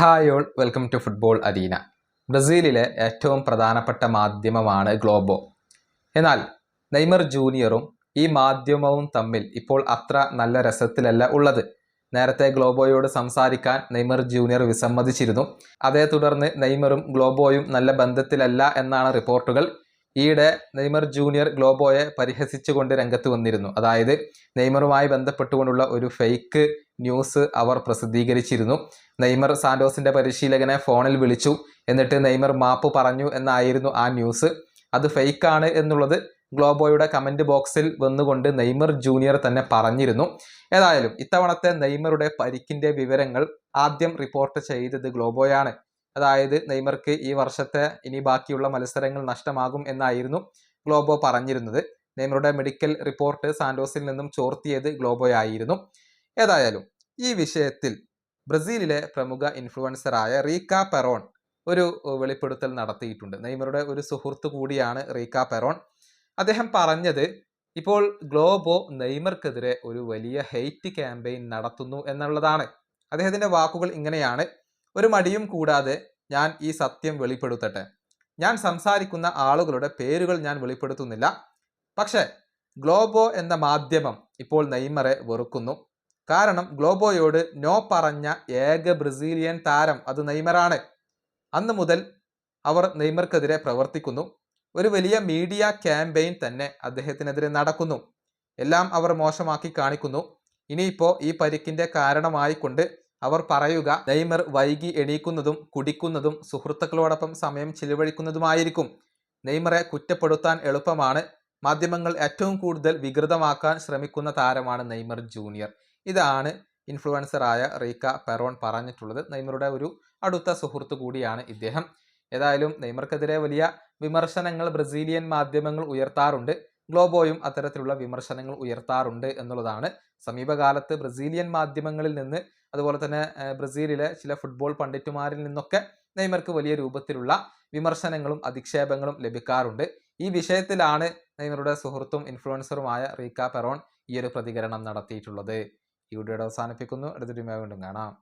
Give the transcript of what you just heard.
Hi all welcome to football Adeena ബ്രസീലിലെ ഏറ്റവും പ്രധാനപ്പെട്ട മാധ്യമമാണ് ഗ്ലോബോ. എന്നാൽ നെയ്മർ ജൂനിയറും ഈ മാധ്യമവും തമ്മിൽ ഇപ്പോൾ അത്ര നല്ല രസത്തിലല്ല ഉള്ളത്. നേരത്തെ ഗ്ലോബോയോട് സംസാരിക്കാൻ നെയ്മർ ജൂനിയർ വിസമ്മതിച്ചിരുന്നു. അതേ തുടർന്ന് നെയ്മറും ഗ്ലോബോയും നല്ല ബന്ധത്തിലല്ല എന്നാണ് റിപ്പോർട്ടുകൾ. ഈയിടെ നെയ്മർ ജൂനിയർ ഗ്ലോബോയെ പരിഹസിച്ചുകൊണ്ട് രംഗത്ത് വന്നിരുന്നു. അതായത് നെയ്മറുമായി ബന്ധപ്പെട്ടുകൊണ്ടുള്ള ഒരു ഫേക്ക് ന്യൂസ് അവർ പ്രസിദ്ധീകരിച്ചിരുന്നു. നെയ്മർ സാന്റോസിന്റെ പരിശീലകനെ ഫോണിൽ വിളിച്ചു. എന്നിട്ട് നെയ്മർ മാപ്പ് പറഞ്ഞു എന്നായിരുന്നു ആ ന്യൂസ്. അത് ഫേക്കാണ് എന്നുള്ളത് ഗ്ലോബോയുടെ കമന്റ് ബോക്സിൽ വന്നുകൊണ്ട് നെയ്മർ ജൂനിയർ തന്നെ പറഞ്ഞിരുന്നു. ഏതായാലും ഇത്തവണത്തെ നെയ്മറുടെ പരിക്കിന്റെ വിവരങ്ങൾ ആദ്യം റിപ്പോർട്ട് ചെയ്തത് ഗ്ലോബോയാണ്. അതായത് നെയ്മർക്ക് ഈ വർഷത്തെ ഇനി ബാക്കിയുള്ള മത്സരങ്ങൾ നഷ്ടമാകും എന്നായിരുന്നു ഗ്ലോബോ പറഞ്ഞിരുന്നത്. നെയ്മറുടെ മെഡിക്കൽ റിപ്പോർട്ട് സാന്റോസിൽ നിന്നും ചോർത്തിയത് ഗ്ലോബോയായിരുന്നു ഏതായാലും ഈ വിഷയത്തിൽ ബ്രസീലിലെ പ്രമുഖ ഇൻഫ്ലുവൻസറായ റീക്ക പെറോൺ ഒരു വെളിപ്പെടുത്തൽ നടത്തിയിട്ടുണ്ട്. നെയ്മറുടെ ഒരു സുഹൃത്തു കൂടിയാണ് റീക്ക പെറോൺ. അദ്ദേഹം പറഞ്ഞത് ഇപ്പോൾ ഗ്ലോബോ നെയ്മർക്കെതിരെ ഒരു വലിയ ഹെയ്റ്റ് ക്യാമ്പയിൻ നടത്തുന്നു എന്നുള്ളതാണ്. അദ്ദേഹത്തിന്റെ വാക്കുകൾ ഇങ്ങനെയാണ്. ഒരു മടിയും കൂടാതെ ഞാൻ ഈ സത്യം വെളിപ്പെടുത്തട്ടെ. ഞാൻ സംസാരിക്കുന്ന ആളുകളുടെ പേരുകൾ ഞാൻ വെളിപ്പെടുത്തുന്നില്ല. പക്ഷേ ഗ്ലോബോ എന്ന മാധ്യമം ഇപ്പോൾ നെയ്മറെ വെറുക്കുന്നു. കാരണം ഗ്ലോബോയോട് നോ പറഞ്ഞ ഏക ബ്രസീലിയൻ താരം അത് നെയ്മറാണ്. അന്ന് മുതൽ അവർ നെയ്മർക്കെതിരെ പ്രവർത്തിക്കുന്നു. ഒരു വലിയ മീഡിയ ക്യാമ്പയിൻ തന്നെ അദ്ദേഹത്തിനെതിരെ നടക്കുന്നു. എല്ലാം അവർ മോശമാക്കി കാണിക്കുന്നു. ഇനിയിപ്പോൾ ഈ പരിക്കിന്റെ കാരണമായിക്കൊണ്ട് അവർ പറയുക നെയ്മർ വൈകി എണീക്കുന്നതും കുടിക്കുന്നതും സുഹൃത്തുക്കളോടൊപ്പം സമയം ചിലവഴിക്കുന്നതുമായിരിക്കും. നെയ്മറെ കുറ്റപ്പെടുത്താൻ എളുപ്പമാണ്. മാധ്യമങ്ങൾ ഏറ്റവും കൂടുതൽ വികൃതമാക്കാൻ ശ്രമിക്കുന്ന താരമാണ് നെയ്മർ ജൂനിയർ. ഇതാണ് ഇൻഫ്ലുവൻസറായ റീക്ക പെറോൺ പറഞ്ഞിട്ടുള്ളത്. നെയ്മറുടെ ഒരു അടുത്ത സുഹൃത്തു കൂടിയാണ് ഇദ്ദേഹം. ഏതായാലും നെയ്മർക്കെതിരെ വലിയ വിമർശനങ്ങൾ ബ്രസീലിയൻ മാധ്യമങ്ങൾ ഉയർത്താറുണ്ട്. ഗ്ലോബോയും അത്തരത്തിലുള്ള വിമർശനങ്ങൾ ഉയർത്താറുണ്ട് എന്നുള്ളതാണ്. സമീപകാലത്ത് ബ്രസീലിയൻ മാധ്യമങ്ങളിൽ നിന്ന് അതുപോലെ തന്നെ ബ്രസീലിലെ ചില ഫുട്ബോൾ പണ്ഡിറ്റുമാരിൽ നിന്നൊക്കെ നെയ്മർക്ക് വലിയ രൂപത്തിലുള്ള വിമർശനങ്ങളും അധിക്ഷേപങ്ങളും ലഭിക്കാറുണ്ട്. ഈ വിഷയത്തിലാണ് നെയ്മറുടെ സുഹൃത്തും ഇൻഫ്ലുവൻസറുമായ റീക്ക പെറോൺ ഈ ഒരു പ്രതികരണം നടത്തിയിട്ടുള്ളത്. ഈ വീഡിയോയുടെ അവസാനിപ്പിക്കുന്നു. അടുത്തൊരു വീണ്ടും കാണാം.